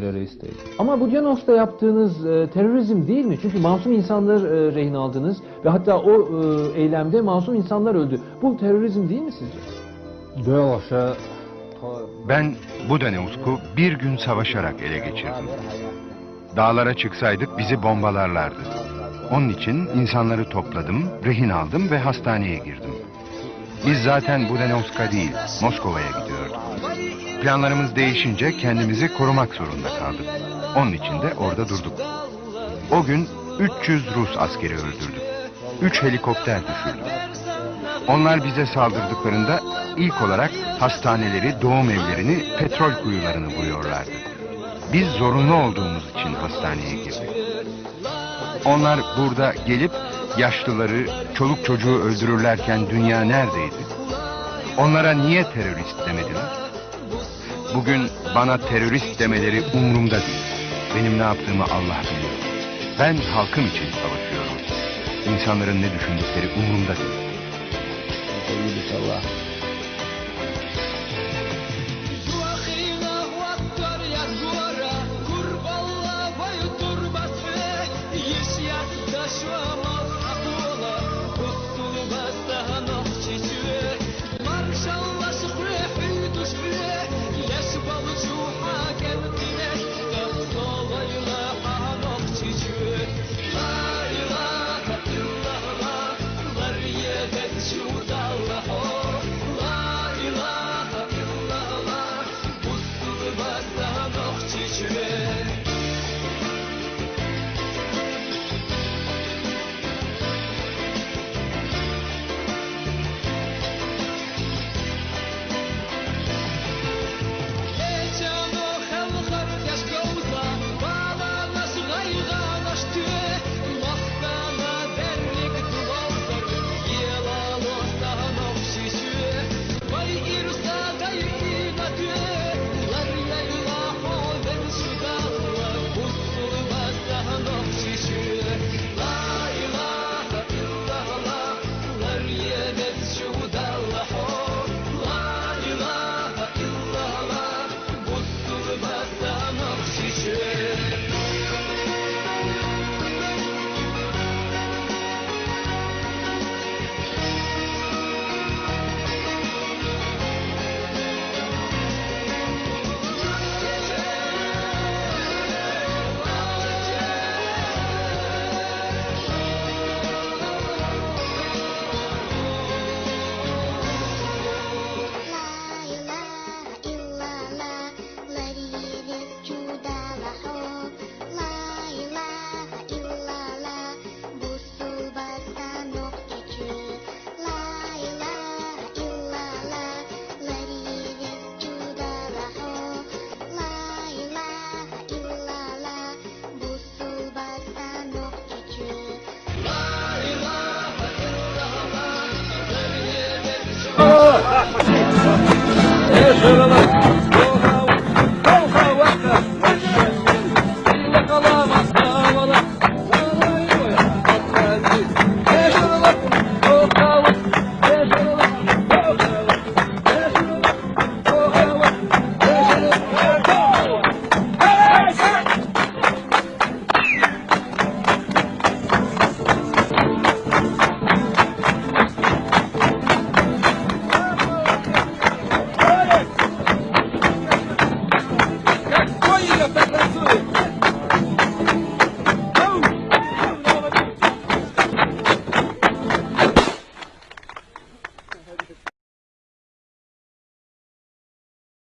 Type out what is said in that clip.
terörist. Ama bu Diyanos'ta yaptığınız e, terörizm değil mi? Çünkü masum insanlar e, rehin aldınız ve hatta o e, eylemde masum insanlar öldü. Bu terörizm değil mi sizce? Ben bu Daneusk'u bir gün savaşarak ele geçirdim. Dağlara çıksaydık bizi bombalarlardı. Onun için insanları topladım, rehin aldım ve hastaneye girdim. Biz zaten Budenovsk'a değil, Moskova'ya gidiyorduk. Planlarımız değişince kendimizi korumak zorunda kaldık. Onun için de orada durduk. O gün 300 Rus askeri öldürdük. 3 helikopter düşürdük. Onlar bize saldırdıklarında ilk olarak hastaneleri, doğum evlerini, petrol kuyularını vuruyorlardı. Biz zorunlu olduğumuz için hastaneye girdik. Onlar burada gelip yaşlıları, çoluk çocuğu öldürürlerken dünya neredeydi? Onlara niye terörist demediler? Bugün bana terörist demeleri umurumda değil. Benim ne yaptığımı Allah biliyor. Ben halkım için savaşıyorum. İnsanların ne düşündükleri umurumda değil. Allah. Kurbanla bayutur. Какое